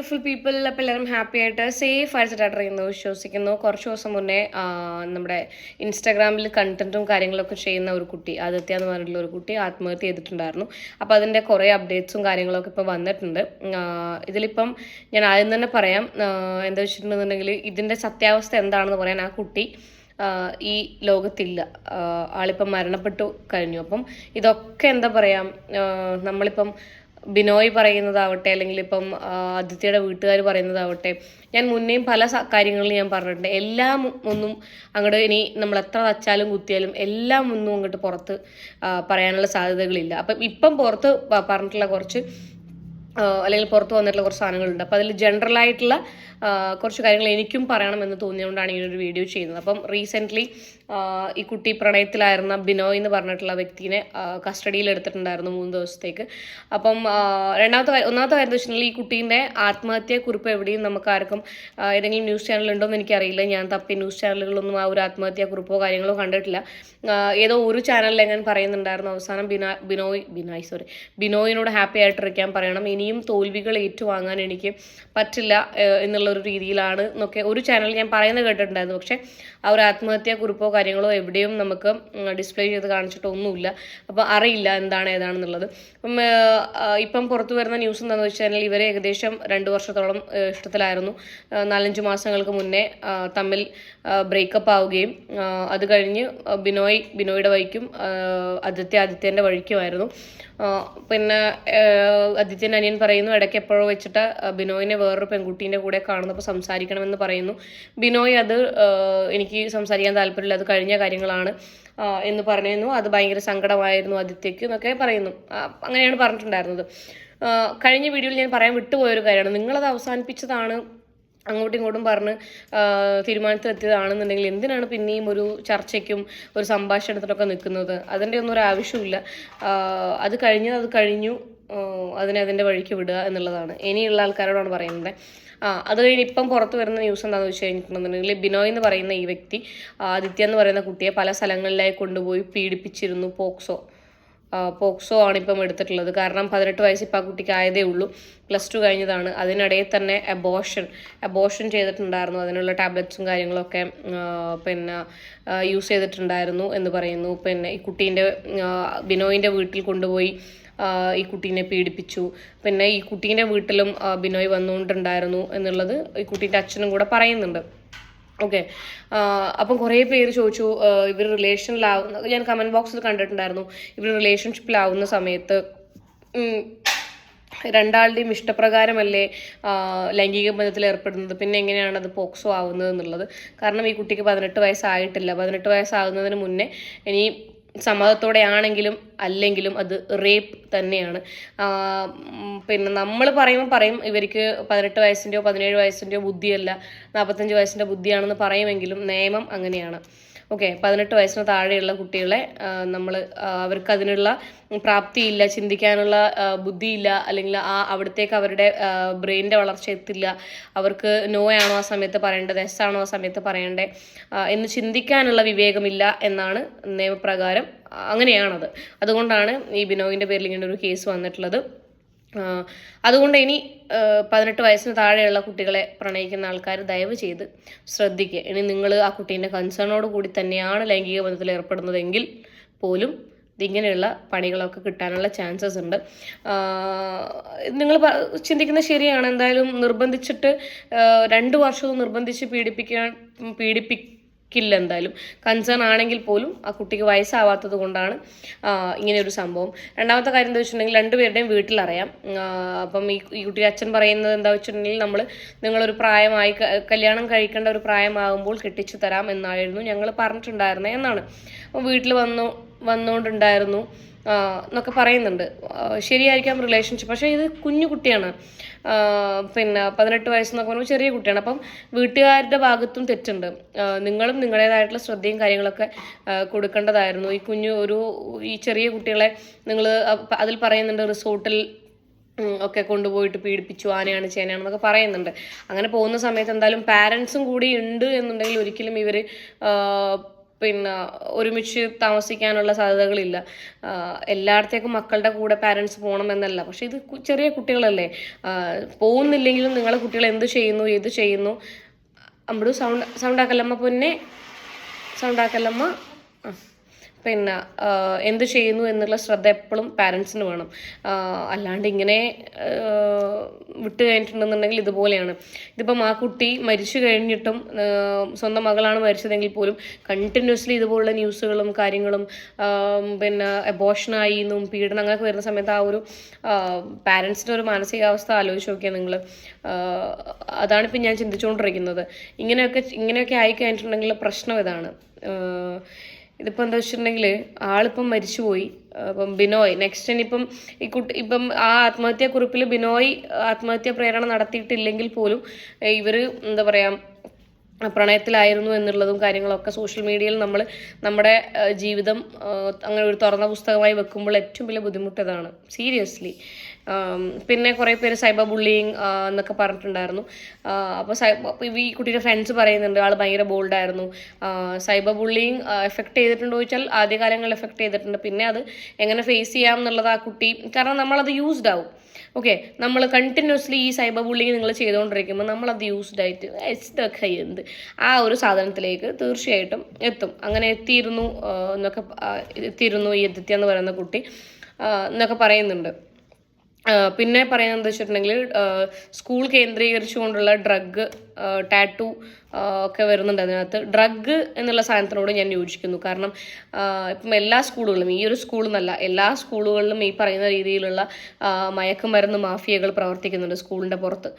Beautiful people അപ്പോൾ എല്ലാവരും happy ആയിട്ട് സേഫ് ആയിട്ട് ചെയ്യുന്നു വിശ്വസിക്കുന്നു. കുറച്ച് ദിവസം മുന്നേ നമ്മുടെ ഇൻസ്റ്റാഗ്രാമിൽ കണ്ടന്റും കാര്യങ്ങളൊക്കെ ചെയ്യുന്ന ഒരു കുട്ടി ആദിത്യ എന്ന് പറഞ്ഞിട്ടുള്ള ഒരു കുട്ടി ആത്മഹത്യ ചെയ്തിട്ടുണ്ടായിരുന്നു. അപ്പോൾ അതിന്റെ കുറേ അപ്ഡേറ്റ്സും കാര്യങ്ങളൊക്കെ ഇപ്പോൾ വന്നിട്ടുണ്ട്. ഇതിലിപ്പം ഞാൻ ആദ്യം തന്നെ പറയാം എന്താ വെച്ചിട്ടുണ്ടെന്നുണ്ടെങ്കിൽ ഇതിന്റെ സത്യാവസ്ഥ എന്താണെന്ന് പറയാൻ ആ കുട്ടി ഈ ലോകത്തില്ല. ആളിപ്പം മരണപ്പെട്ടു കഴിഞ്ഞു. അപ്പം ഇതൊക്കെ എന്താ പറയുക നമ്മളിപ്പം ബിനോയ് പറയുന്നതാവട്ടെ അല്ലെങ്കിൽ ഇപ്പം ആദിത്യയുടെ വീട്ടുകാർ പറയുന്നതാവട്ടെ ഞാൻ മുന്നേയും പല കാര്യങ്ങളും ഞാൻ പറഞ്ഞിട്ടുണ്ട്. എല്ലാം ഒന്നും അങ്ങോട്ട് ഇനി നമ്മൾ എത്ര വച്ചാലും കുത്തിയാലും എല്ലാം ഒന്നും അങ്ങോട്ട് പുറത്ത് പറയാനുള്ള സാധ്യതകളില്ല. അപ്പം ഇപ്പം പുറത്ത് പറഞ്ഞിട്ടുള്ള കുറച്ച് അല്ലെങ്കിൽ പുറത്ത് വന്നിട്ടുള്ള കുറച്ച് സാധനങ്ങളുണ്ട്. അപ്പോൾ അതിൽ ജനറൽ ആയിട്ടുള്ള കുറച്ച് കാര്യങ്ങൾ എനിക്കും പറയണമെന്ന് തോന്നിയതുകൊണ്ടാണ് ഈ ഒരു വീഡിയോ ചെയ്യുന്നത്. അപ്പം റീസെന്റ്ലി ഈ കുട്ടി പ്രണയത്തിലായിരുന്ന ബിനോയ് എന്ന് പറഞ്ഞിട്ടുള്ള വ്യക്തിനെ കസ്റ്റഡിയിൽ എടുത്തിട്ടുണ്ടായിരുന്നു മൂന്ന് ദിവസത്തേക്ക്. അപ്പം രണ്ടാമത്തെ ഒന്നാമത്തെ കാര്യം വെച്ചിട്ടുണ്ടെങ്കിൽ ഈ കുട്ടീന്റെ ആത്മഹത്യാ കുറിപ്പ് എവിടെയും നമുക്ക് ആർക്കും ഏതെങ്കിലും ന്യൂസ് ചാനലുണ്ടോ എന്ന് എനിക്കറിയില്ല. ഞാൻ തപ്പി ന്യൂസ് ചാനലുകളൊന്നും ആ ഒരു ആത്മഹത്യാ കുറിപ്പോ കാര്യങ്ങളോ കണ്ടിട്ടില്ല. ഏതോ ഒരു ചാനലിൽ എങ്ങനെ പറയുന്നുണ്ടായിരുന്നു അവസാനം ബിനോയ് ബിനോയ് സോറി ബിനോയിനോട് ഹാപ്പി ആയിട്ടിരിക്കാൻ പറയണം. ഇനിയും തോൽവികൾ ഏറ്റുവാങ്ങാൻ എനിക്ക് പറ്റില്ല എന്നുള്ള ഒരു രീതിയിലാണ് എന്നൊക്കെ ഒരു ചാനൽ ഞാൻ പറയുന്നത് കേട്ടിട്ടുണ്ടായിരുന്നു. പക്ഷെ ആ ഒരു ആത്മഹത്യാ കുറിപ്പോ കാര്യങ്ങളോ എവിടെയും നമുക്ക് ഡിസ്പ്ലേ ചെയ്ത് കാണിച്ചിട്ടൊന്നുമില്ല. അപ്പോൾ അറിയില്ല എന്താണ് ഏതാണെന്നുള്ളത്. അപ്പം ഇപ്പം പുറത്തു വരുന്ന ന്യൂസ് എന്താണെന്ന് വെച്ചാൽ ഇവർ ഏകദേശം രണ്ട് വർഷത്തോളം ഇഷ്ടത്തിലായിരുന്നു. നാലഞ്ച് മാസങ്ങൾക്ക് മുന്നേ തമ്മിൽ ബ്രേക്കപ്പ് ആവുകയും അത് കഴിഞ്ഞ് ബിനോയ് ബിനോയുടെ വഴിക്കും ആദിത്യ ആദിത്യന്റെ വഴിക്കുമായിരുന്നു. പിന്നെ ആദിത്യന്റെ ആദിത്യന്റെ അനിയൻ പറയുന്നു. ഇടയ്ക്ക് എപ്പോഴോ വെച്ചിട്ട് ബിനോയിനെ വേറൊരു പെൺകുട്ടീന്റെ കൂടെ കാണുന്നപ്പോൾ സംസാരിക്കണമെന്ന് പറയുന്നു. ബിനോയ് അത് എനിക്ക് സംസാരിക്കാൻ താല്പര്യമില്ല. അത് കഴിഞ്ഞ കാര്യങ്ങളാണ് എന്ന് പറയുന്നു അത് ഭയങ്കര സങ്കടമായിരുന്നു ആദിത്യക്ക് എന്നൊക്കെ പറയുന്നു. അങ്ങനെയാണ് പറഞ്ഞിട്ടുണ്ടായിരുന്നത്. കഴിഞ്ഞ വീഡിയോയിൽ ഞാൻ പറയാൻ വിട്ടുപോയൊരു കാര്യമാണ്. നിങ്ങളത് അവസാനിപ്പിച്ചതാണ് അങ്ങോട്ടും ഇങ്ങോട്ടും പറഞ്ഞ് തീരുമാനത്തിലെത്തിയതാണെന്നുണ്ടെങ്കിൽ എന്തിനാണ് പിന്നെയും ഒരു ചർച്ചയ്ക്കും ഒരു സംഭാഷണത്തിനൊക്കെ നിൽക്കുന്നത്? അതിന്റെ ഒന്നും ഒരു ആവശ്യമില്ല അത് കഴിഞ്ഞത് അത് കഴിഞ്ഞു. അതിനെ അതിന്റെ വഴിക്ക് വിടുക എന്നുള്ളതാണ്. ഇനിയുള്ള ആൾക്കാരോടാണ് പറയുന്നത്. ആ അത് കഴിഞ്ഞ് ഇപ്പം പുറത്ത് വരുന്ന ന്യൂസ് എന്താണെന്ന് വെച്ച് കഴിഞ്ഞിട്ടുണ്ടെന്നുണ്ടെങ്കിൽ ബിനോയ് എന്ന് പറയുന്ന ഈ വ്യക്തി ആദിത്യ എന്ന് പറയുന്ന കുട്ടിയെ പല സ്ഥലങ്ങളിലായി കൊണ്ടുപോയി പീഡിപ്പിച്ചിരുന്നു പോക്സോ. പോക്സോ ആണ് ഇപ്പം എടുത്തിട്ടുള്ളത്. കാരണം പതിനെട്ട് വയസ്സ് ഇപ്പം ആ കുട്ടിക്ക് ആയതേ ഉള്ളൂ. പ്ലസ് ടു കഴിഞ്ഞതാണ്. അതിനിടയിൽ തന്നെ അബോഷൻ അബോഷൻ ചെയ്തിട്ടുണ്ടായിരുന്നു. അതിനുള്ള ടാബ്ലറ്റ്സും കാര്യങ്ങളൊക്കെ പിന്നെ യൂസ് ചെയ്തിട്ടുണ്ടായിരുന്നു എന്ന് പറയുന്നു. പിന്നെ ഈ കുട്ടീന്റെ ബിനോയിന്റെ വീട്ടിൽ കൊണ്ടുപോയി ഈ കുട്ടീനെ പീഡിപ്പിച്ചു. പിന്നെ ഈ കുട്ടീന്റെ വീട്ടിലും ബിനോയ് വന്നുകൊണ്ടുണ്ടായിരുന്നു എന്നുള്ളത് ഈ കുട്ടീന്റെ അച്ഛനും കൂടെ പറയുന്നുണ്ട്. ഓക്കെ. അപ്പം കുറേ പേര് ചോദിച്ചു ഇവർ റിലേഷനിലാവുന്ന ഞാൻ കമന്റ് ബോക്സിൽ കണ്ടിട്ടുണ്ടായിരുന്നു. ഇവർ റിലേഷൻഷിപ്പിലാവുന്ന സമയത്ത് രണ്ടാളുടെയും ഇഷ്ടപ്രകാരമല്ലേ ലൈംഗിക ബന്ധത്തിൽ ഏർപ്പെടുന്നത്? പിന്നെ എങ്ങനെയാണ് അത് പോക്സോ ആവുന്നത് എന്നുള്ളത്? കാരണം ഈ കുട്ടിക്ക് പതിനെട്ട് വയസ്സായിട്ടില്ല. പതിനെട്ട് വയസ്സാകുന്നതിന് മുന്നേ ഇനി സമ്മതത്തോടെ ആണെങ്കിലും അല്ലെങ്കിലും അത് റേപ്പ് തന്നെയാണ്. പിന്നെ നമ്മൾ പറയുമ്പോൾ പറയും ഇവർക്ക് പതിനെട്ട് വയസ്സിന്റെയോ പതിനേഴ് വയസ്സിന്റെയോ ബുദ്ധിയല്ല നാൽപ്പത്തഞ്ച് വയസ്സിന്റെ ബുദ്ധിയാണെന്ന് പറയുമെങ്കിലും നിയമം അങ്ങനെയാണ്. ഓക്കെ പതിനെട്ട് വയസ്സിന് താഴെയുള്ള കുട്ടികളെ നമ്മൾ അവർക്ക് അതിനുള്ള പ്രാപ്തിയില്ല ചിന്തിക്കാനുള്ള ബുദ്ധിയില്ല അല്ലെങ്കിൽ ആ അവിടത്തേക്ക് അവരുടെ ബ്രെയിനിന്റെ വളർച്ച എത്തില്ല അവർക്ക് നോ ആണോ ആ സമയത്ത് പറയേണ്ടത് എസ് ആണോ ആ സമയത്ത് പറയേണ്ടത് എന്ന് ചിന്തിക്കാനുള്ള വിവേകമില്ല എന്നാണ് നിയമപ്രകാരം അങ്ങനെയാണത്. അതുകൊണ്ടാണ് ഈ ബിനോയിന്റെ പേരിൽ ഇങ്ങനെ ഒരു കേസ് വന്നിട്ടുള്ളത്. അതുകൊണ്ട് ഇനി പതിനെട്ട് വയസ്സിന് താഴെയുള്ള കുട്ടികളെ പ്രണയിക്കുന്ന ആൾക്കാർ ദയവ് ചെയ്ത് ശ്രദ്ധിക്കുക. ഇനി നിങ്ങൾ ആ കുട്ടീന്റെ കൺസേണോട് കൂടി തന്നെയാണ് ലൈംഗിക ബന്ധത്തിൽ ഏർപ്പെടുന്നതെങ്കിൽ പോലും ഇങ്ങനെയുള്ള പണികളൊക്കെ കിട്ടാനുള്ള ചാൻസസ് ഉണ്ട്. നിങ്ങൾ ചിന്തിക്കുന്നത് ശരിയാണ്. എന്തായാലും നിർബന്ധിച്ചിട്ട് രണ്ട് വർഷവും നിർബന്ധിച്ച് പീഡിപ്പിക്കാൻ പീഡിപ്പിക്കില്ല എന്തായാലും. കൺസേൺ ആണെങ്കിൽ പോലും ആ കുട്ടിക്ക് വയസ്സാവാത്തത് കൊണ്ടാണ് ഇങ്ങനെ ഒരു സംഭവം. രണ്ടാമത്തെ കാര്യം എന്താ വെച്ചിട്ടുണ്ടെങ്കിൽ രണ്ടുപേരുടെയും വീട്ടിലറിയാം. അപ്പം ഈ ഈ കുട്ടി അച്ഛൻ പറയുന്നത് എന്താ വെച്ചിട്ടുണ്ടെങ്കിൽ നമ്മൾ നിങ്ങളൊരു പ്രായമായി കല്യാണം കഴിക്കേണ്ട ഒരു പ്രായമാകുമ്പോൾ കെട്ടിച്ചു തരാം എന്നായിരുന്നു ഞങ്ങൾ പറഞ്ഞിട്ടുണ്ടായിരുന്നത് എന്നാണ്. വീട്ടിൽ വന്നു വന്നുകൊണ്ടുണ്ടായിരുന്നു എന്നൊക്കെ പറയുന്നുണ്ട്. ശരിയായിരിക്കാം റിലേഷൻഷിപ്പ് പക്ഷേ ഇത് കുഞ്ഞു കുട്ടിയാണ്. പിന്നെ പതിനെട്ട് വയസ്സെന്നൊക്കെ പറയുമ്പോൾ ചെറിയ കുട്ടിയാണ്. അപ്പം വീട്ടുകാരുടെ ഭാഗത്തും തെറ്റുണ്ട്. നിങ്ങളും നിങ്ങളുടേതായിട്ടുള്ള ശ്രദ്ധയും കാര്യങ്ങളൊക്കെ കൊടുക്കേണ്ടതായിരുന്നു. ഈ കുഞ്ഞു ഒരു ഈ ചെറിയ കുട്ടികളെ നിങ്ങൾ അതിൽ പറയുന്നുണ്ട് റിസോർട്ടിൽ ഒക്കെ കൊണ്ടുപോയിട്ട് പീഡിപ്പിച്ചു ആനയാണ് ചേനയാണെന്നൊക്കെ പറയുന്നുണ്ട്. അങ്ങനെ പോകുന്ന സമയത്ത് എന്തായാലും പാരൻസും കൂടി ഉണ്ട് എന്നുണ്ടെങ്കിൽ ഒരിക്കലും ഇവർ പിന്നെ ഒരുമിച്ച് താമസിക്കാനുള്ള സാധ്യതകളില്ല. എല്ലായിടത്തേക്കും മക്കളുടെ കൂടെ പാരൻസ് പോകണമെന്നല്ല. പക്ഷേ ഇത് ചെറിയ കുട്ടികളല്ലേ? പോകുന്നില്ലെങ്കിലും നിങ്ങളെ കുട്ടികൾ എന്ത് ചെയ്യുന്നു ഏത് ചെയ്യുന്നു? അമ്പടു സൗണ്ട് സൗണ്ടാക്കല്ലമ്മ പൊന്നെ. സൗണ്ട് ആക്കല്ലമ്മ. ആ. പിന്നെ എന്ത് ചെയ്യുന്നു എന്നുള്ള ശ്രദ്ധ എപ്പോഴും പാരൻസിന് വേണം. അല്ലാണ്ട് ഇങ്ങനെ വിട്ടു കഴിഞ്ഞിട്ടുണ്ടെന്നുണ്ടെങ്കിൽ ഇതുപോലെയാണ്. ഇതിപ്പം ആ കുട്ടി മരിച്ചു കഴിഞ്ഞിട്ടും സ്വന്തം മകളാണ് മരിച്ചതെങ്കിൽ പോലും കണ്ടിന്യൂസ്ലി ഇതുപോലുള്ള ന്യൂസുകളും കാര്യങ്ങളും പിന്നെ എബോഷനായി എന്നും പീഡനം അങ്ങനെയൊക്കെ വരുന്ന സമയത്ത് ആ ഒരു പാരൻസിന്റെ ഒരു മാനസികാവസ്ഥ ആലോചിച്ച് നോക്കിയാൽ നിങ്ങൾ അതാണിപ്പോൾ ഞാൻ ചിന്തിച്ചുകൊണ്ടിരിക്കുന്നത്. ഇങ്ങനെയൊക്കെ ഇങ്ങനെയൊക്കെ ആയി കഴിഞ്ഞിട്ടുണ്ടെങ്കിൽ പ്രശ്നം ഇതാണ്. ഇതിപ്പോൾ എന്താ വെച്ചിട്ടുണ്ടെങ്കിൽ ആളിപ്പം മരിച്ചുപോയി. അപ്പം ബിനോയ് നെക്സ്റ്റ് ഇനിയിപ്പം ഈ കുട്ടി ഇപ്പം ആ ആത്മഹത്യാക്കുറിപ്പിൽ ബിനോയ് ആത്മഹത്യാ പ്രേരണ നടത്തിയിട്ടില്ലെങ്കിൽ പോലും ഇവർ എന്താ പറയുക പ്രണയത്തിലായിരുന്നു എന്നുള്ളതും കാര്യങ്ങളൊക്കെ സോഷ്യൽ മീഡിയയിൽ നമ്മൾ നമ്മുടെ ജീവിതം അങ്ങനെ ഒരു തുറന്ന പുസ്തകമായി വെക്കുമ്പോൾ ഏറ്റവും വലിയ ബുദ്ധിമുട്ട് അതാണ് സീരിയസ്ലി പിന്നെ കുറേ പേര് സൈബർ ബുള്ളിങ് എന്നൊക്കെ പറഞ്ഞിട്ടുണ്ടായിരുന്നു. അപ്പോൾ സൈബർ ഈ കുട്ടിയുടെ ഫ്രണ്ട്സ് പറയുന്നുണ്ട് ആൾ ഭയങ്കര ബോൾഡായിരുന്നു സൈബർ ബുള്ളിങ് എഫക്റ്റ് ചെയ്തിട്ടുണ്ടോ ചോദിച്ചാൽ ആദ്യകാലങ്ങളിൽ എഫക്റ്റ് ചെയ്തിട്ടുണ്ട്. പിന്നെ അത് എങ്ങനെ ഫേസ് ചെയ്യാം എന്നുള്ളത് ആ കുട്ടി കാരണം നമ്മളത് യൂസ്ഡ് ആവും. ഓക്കെ നമ്മൾ കണ്ടിന്യൂസ്ലി ഈ സൈബർ ബുള്ളിങ് നിങ്ങൾ ചെയ്തുകൊണ്ടിരിക്കുമ്പോൾ നമ്മളത് യൂസ്ഡ് ആയിട്ട് ഇതൊക്കെ എന്ത് ആ ഒരു സാധനത്തിലേക്ക് തീർച്ചയായിട്ടും എത്തും. അങ്ങനെ എത്തിയിരുന്നു എന്നൊക്കെ എത്തിയിരുന്നു ഈ എത്തിയെന്ന് പറയുന്ന കുട്ടി എന്നൊക്കെ പറയുന്നുണ്ട്. പിന്നെ പറയുന്നത് വെച്ചിട്ടുണ്ടെങ്കിൽ സ്കൂൾ കേന്ദ്രീകരിച്ചുകൊണ്ടുള്ള ഡ്രഗ് ടാറ്റു ഒക്കെ വരുന്നുണ്ട് അതിനകത്ത്. ഡ്രഗ് എന്നുള്ള സാധനത്തിനോട് ഞാൻ യോജിക്കുന്നു. കാരണം ഇപ്പം എല്ലാ സ്കൂളുകളിലും ഈ ഒരു സ്കൂൾ എന്നല്ല എല്ലാ സ്കൂളുകളിലും ഈ പറയുന്ന രീതിയിലുള്ള മയക്കുമരുന്ന് മാഫിയകൾ പ്രവർത്തിക്കുന്നുണ്ട് സ്കൂളിന്റെ പുറത്ത്.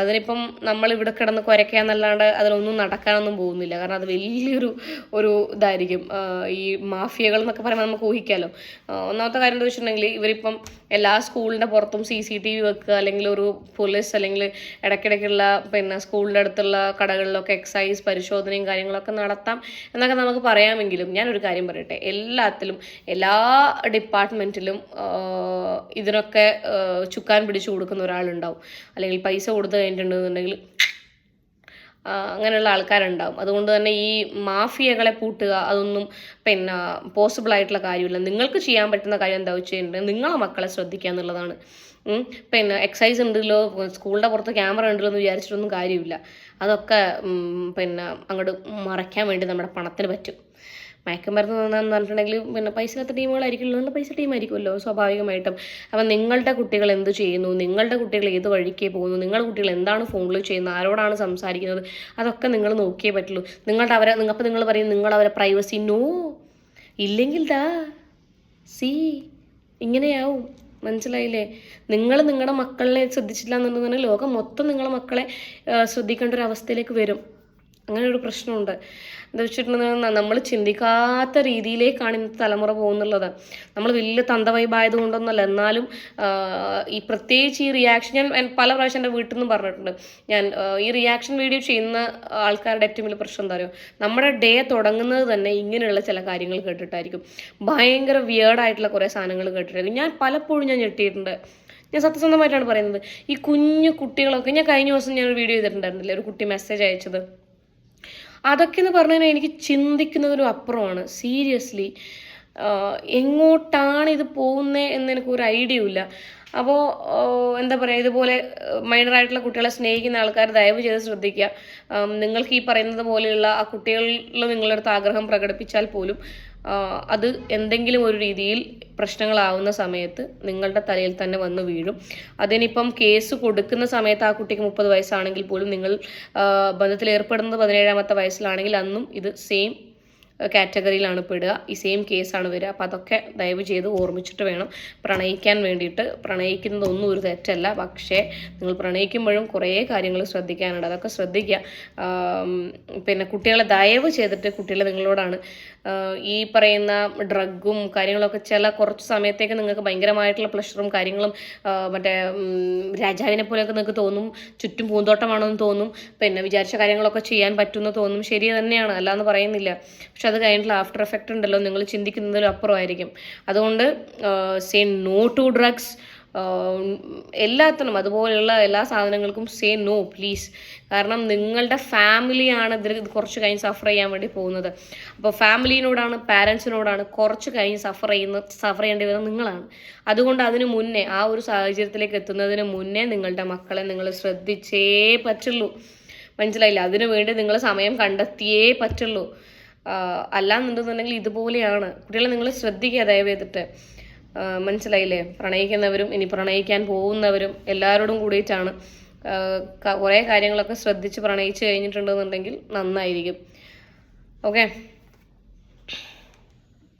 അതിനിപ്പം നമ്മൾ ഇവിടെ കിടന്ന് കുരയ്ക്കാന്നല്ലാണ്ട് അതിലൊന്നും നടക്കാനൊന്നും പോകുന്നില്ല. കാരണം അത് വലിയൊരു ഒരു ഇതായിരിക്കും. ഈ മാഫിയകൾ എന്നൊക്കെ പറയുമ്പോൾ നമുക്ക് ഊഹിക്കാമല്ലോ ഒന്നാമത്തെ കാര്യം എന്താ വെച്ചിട്ടുണ്ടെങ്കിൽ ഇവരിപ്പം എല്ലാ സ്കൂളിന്റെ പുറത്തും സി സി ടി വി വെക്കുക അല്ലെങ്കിൽ ഒരു പോലീസ് അല്ലെങ്കിൽ ഇടയ്ക്കിടയ്ക്കുള്ള പിന്നെ സ്കൂളിന്റെ അടുത്തുള്ള കടകളിലൊക്കെ എക്സൈസ് പരിശോധനയും കാര്യങ്ങളൊക്കെ നടത്താം എന്നൊക്കെ നമുക്ക് പറയാമെങ്കിലും ഞാനൊരു കാര്യം പറയട്ടെ. എല്ലാത്തിലും എല്ലാ ഡിപ്പാർട്ട്മെന്റിലും ഇതിനൊക്കെ ചുക്കാൻ പിടിച്ചു കൊടുക്കുന്ന ഒരാളുണ്ടാവും. അല്ലെങ്കിൽ പൈസ കൊടുത്തു കഴിഞ്ഞിട്ടുണ്ടെന്നുണ്ടെങ്കിൽ അങ്ങനെയുള്ള ആൾക്കാരുണ്ടാവും. അതുകൊണ്ട് തന്നെ ഈ മാഫിയകളെ പൂട്ടുക അതൊന്നും പിന്നെ പോസിബിൾ ആയിട്ടുള്ള കാര്യമില്ല. നിങ്ങൾക്ക് ചെയ്യാൻ പറ്റുന്ന കാര്യം എന്താ വെച്ച് കഴിഞ്ഞിട്ടുണ്ടെങ്കിൽ നിങ്ങളെ മക്കളെ ശ്രദ്ധിക്കുക എന്നുള്ളതാണ്. പിന്നെ എക്സൈസ് ഉണ്ടല്ലോ സ്കൂളിന്റെ പുറത്ത് ക്യാമറ ഉണ്ടല്ലോ എന്ന് വിചാരിച്ചിട്ടൊന്നും കാര്യമില്ല. അതൊക്കെ പിന്നെ അങ്ങോട്ട് മറയ്ക്കാൻ വേണ്ടി നമ്മുടെ പണത്തിന് പറ്റും. മയക്കുമരുന്ന് തന്നാന്ന് പറഞ്ഞിട്ടുണ്ടെങ്കിൽ പിന്നെ പൈസ ഇല്ലാത്ത ടീമുകളായിരിക്കുമല്ലോ നല്ല പൈസ ടീമായിരിക്കുമല്ലോ സ്വാഭാവികമായിട്ടും. അപ്പം നിങ്ങളുടെ കുട്ടികൾ എന്ത് ചെയ്യുന്നു? നിങ്ങളുടെ കുട്ടികൾ ഏത് വഴിക്ക് പോകുന്നു? നിങ്ങളുടെ കുട്ടികൾ എന്താണ് ഫോണിൽ ചെയ്യുന്നത്? ആരോടാണ് സംസാരിക്കുന്നത്? അതൊക്കെ നിങ്ങൾ നോക്കിയേ പറ്റുള്ളൂ. നിങ്ങളുടെ അവരെ അപ്പം നിങ്ങൾ പറയും നിങ്ങൾ അവരെ പ്രൈവസി നോ. ഇല്ലെങ്കിൽ ദാ സി ഇങ്ങനെയാവും. മനസ്സിലായില്ലേ? നിങ്ങൾ നിങ്ങളുടെ മക്കളെ ശ്രദ്ധിച്ചില്ല എന്നുണ്ടെന്നുണ്ടെങ്കിൽ ലോകം മൊത്തം നിങ്ങളുടെ മക്കളെ ശ്രദ്ധിക്കേണ്ട ഒരു അവസ്ഥയിലേക്ക് വരും. അങ്ങനെ ഒരു പ്രശ്നമുണ്ട്. എന്താ വെച്ചിട്ടുണ്ടെങ്കിൽ നമ്മൾ ചിന്തിക്കാത്ത രീതിയിലേക്കാണ് ഇന്നത്തെ തലമുറ പോകുന്നുള്ളത്. നമ്മൾ വലിയ തന്ത വൈബായത് കൊണ്ടൊന്നുമല്ല എന്നാലും ഈ പ്രത്യേകിച്ച് ഈ റിയാക്ഷൻ ഞാൻ പല പ്രാവശ്യം എന്റെ വീട്ടിൽ നിന്നും പറഞ്ഞിട്ടുണ്ട്. ഞാൻ ഈ റിയാക്ഷൻ വീഡിയോ ചെയ്യുന്ന ആൾക്കാരുടെ ഏറ്റവും വലിയ പ്രശ്നം എന്താ പറയുക നമ്മുടെ ഡേ തുടങ്ങുന്നത് തന്നെ ഇങ്ങനെയുള്ള ചില കാര്യങ്ങൾ കേട്ടിട്ടായിരിക്കും. ഭയങ്കര വിയേർഡായിട്ടുള്ള കുറേ സാധനങ്ങൾ കേട്ടിട്ടായിരിക്കും. ഞാൻ പലപ്പോഴും ഞാൻ ഞെട്ടിയിട്ടുണ്ട്. ഞാൻ സത്യസന്ധമായിട്ടാണ് പറയുന്നത്. ഈ കുഞ്ഞു കുട്ടികളൊക്കെ ഞാൻ കഴിഞ്ഞ ദിവസം ഞാൻ ഒരു വീഡിയോ ചെയ്തിട്ടുണ്ടായിരുന്നില്ലേ? ഒരു കുട്ടി മെസ്സേജ് അയച്ചത്. അതൊക്കെ എന്ന് പറഞ്ഞു കഴിഞ്ഞാൽ എനിക്ക് ചിന്തിക്കുന്നതിനും അപ്പുറമാണ്. സീരിയസ്ലി എങ്ങോട്ടാണ് ഇത് പോകുന്നത് എന്ന് എനിക്ക് ഒരു ഐഡിയ ഇല്ല അപ്പോൾ എന്താ പറയുക ഇതുപോലെ മൈനറായിട്ടുള്ള കുട്ടികളെ സ്നേഹിക്കുന്ന ആൾക്കാർ ദയവ് ചെയ്ത് ശ്രദ്ധിക്കുക. നിങ്ങൾക്ക് ഈ പറയുന്നത് പോലെയുള്ള ആ കുട്ടികളിൽ നിങ്ങളുടെ അടുത്ത് ആഗ്രഹം പ്രകടിപ്പിച്ചാൽ പോലും അത് എന്തെങ്കിലും ഒരു രീതിയിൽ പ്രശ്നങ്ങളാവുന്ന സമയത്ത് നിങ്ങളുടെ തലയിൽ തന്നെ വന്ന് വീഴും. അതിനിപ്പം കേസ് കൊടുക്കുന്ന സമയത്ത് ആ കുട്ടിക്ക് മുപ്പത് വയസ്സാണെങ്കിൽ പോലും നിങ്ങൾ ബന്ധത്തിൽ ഏർപ്പെടുന്നത് പതിനേഴാമത്തെ വയസ്സിലാണെങ്കിൽ അന്നും ഇത് സെയിം കാറ്റഗറിയിലാണ് പെടുക ഈ സെയിം കേസാണ് വരിക. അപ്പോൾ അതൊക്കെ ദയവ് ചെയ്ത് ഓർമ്മിച്ചിട്ട് വേണം പ്രണയിക്കാൻ വേണ്ടിയിട്ട്. പ്രണയിക്കുന്നതൊന്നും ഒരു തെറ്റല്ല. പക്ഷേ നിങ്ങൾ പ്രണയിക്കുമ്പോഴും കുറേ കാര്യങ്ങൾ ശ്രദ്ധിക്കാനുണ്ട്. അതൊക്കെ ശ്രദ്ധിക്കുക. പിന്നെ കുട്ടികളെ ദയവ് ചെയ്തിട്ട് കുട്ടികളെ നിങ്ങളോടാണ്. ഈ പറയുന്ന ഡ്രഗും കാര്യങ്ങളൊക്കെ ചില കുറച്ച് സമയത്തേക്ക് നിങ്ങൾക്ക് ഭയങ്കരമായിട്ടുള്ള പ്ലഷറും കാര്യങ്ങളും മറ്റേ രാജാവിനെ പോലെയൊക്കെ നിങ്ങൾക്ക് തോന്നും. ചുറ്റും പൂന്തോട്ടമാണെന്ന് തോന്നും. പിന്നെ വിചാരിച്ച കാര്യങ്ങളൊക്കെ ചെയ്യാൻ പറ്റുമെന്ന് തോന്നും. ശരി തന്നെയാണ്. അല്ലാന്ന് പറയുന്നില്ല. പക്ഷെ അത് കഴിഞ്ഞിട്ടുള്ള ആഫ്റ്റർ എഫക്റ്റ് ഉണ്ടല്ലോ നിങ്ങൾ ചിന്തിക്കുന്നതിലും അപ്പുറമായിരിക്കും. അതുകൊണ്ട് സേ നോ ടു ഡ്രഗ്സ് എല്ലാത്തിനും അതുപോലെയുള്ള എല്ലാ സാധനങ്ങൾക്കും സേ നോ പ്ലീസ് കാരണം നിങ്ങളുടെ ഫാമിലിയാണ് ഇതിൽ ഇത് കുറച്ച് കഴിഞ്ഞ് സഫർ ചെയ്യാൻ വേണ്ടി പോകുന്നത്. അപ്പോൾ ഫാമിലിനോടാണ് പാരൻസിനോടാണ് കുറച്ച് കഴിഞ്ഞ് സഫർ ചെയ്യുന്ന സഫർ ചെയ്യേണ്ടി വരുന്നത് നിങ്ങളാണ്. അതുകൊണ്ട് അതിന് മുന്നേ ആ ഒരു സാഹചര്യത്തിലേക്ക് എത്തുന്നതിന് മുന്നേ നിങ്ങളുടെ മക്കളെ നിങ്ങൾ ശ്രദ്ധിച്ചേ പറ്റുള്ളൂ. മനസ്സിലായില്ല? അതിനു വേണ്ടി നിങ്ങൾ സമയം കണ്ടെത്തിയേ പറ്റുള്ളൂ. അല്ലാന്നുണ്ടെന്നുണ്ടെങ്കിൽ ഇതുപോലെയാണ്. കുട്ടികളെ നിങ്ങൾ ശ്രദ്ധിക്കുക ദയവേദിട്ട് ചെയ്തിട്ട് മനസ്സിലായില്ലേ? പ്രണയിക്കുന്നവരും ഇനി പ്രണയിക്കാൻ പോകുന്നവരും എല്ലാവരോടും കൂടിയിട്ടാണ്. കുറേ കാര്യങ്ങളൊക്കെ ശ്രദ്ധിച്ച് പ്രണയിച്ച് കഴിഞ്ഞിട്ടുണ്ടെന്നുണ്ടെങ്കിൽ നന്നായിരിക്കും. ഓക്കെ?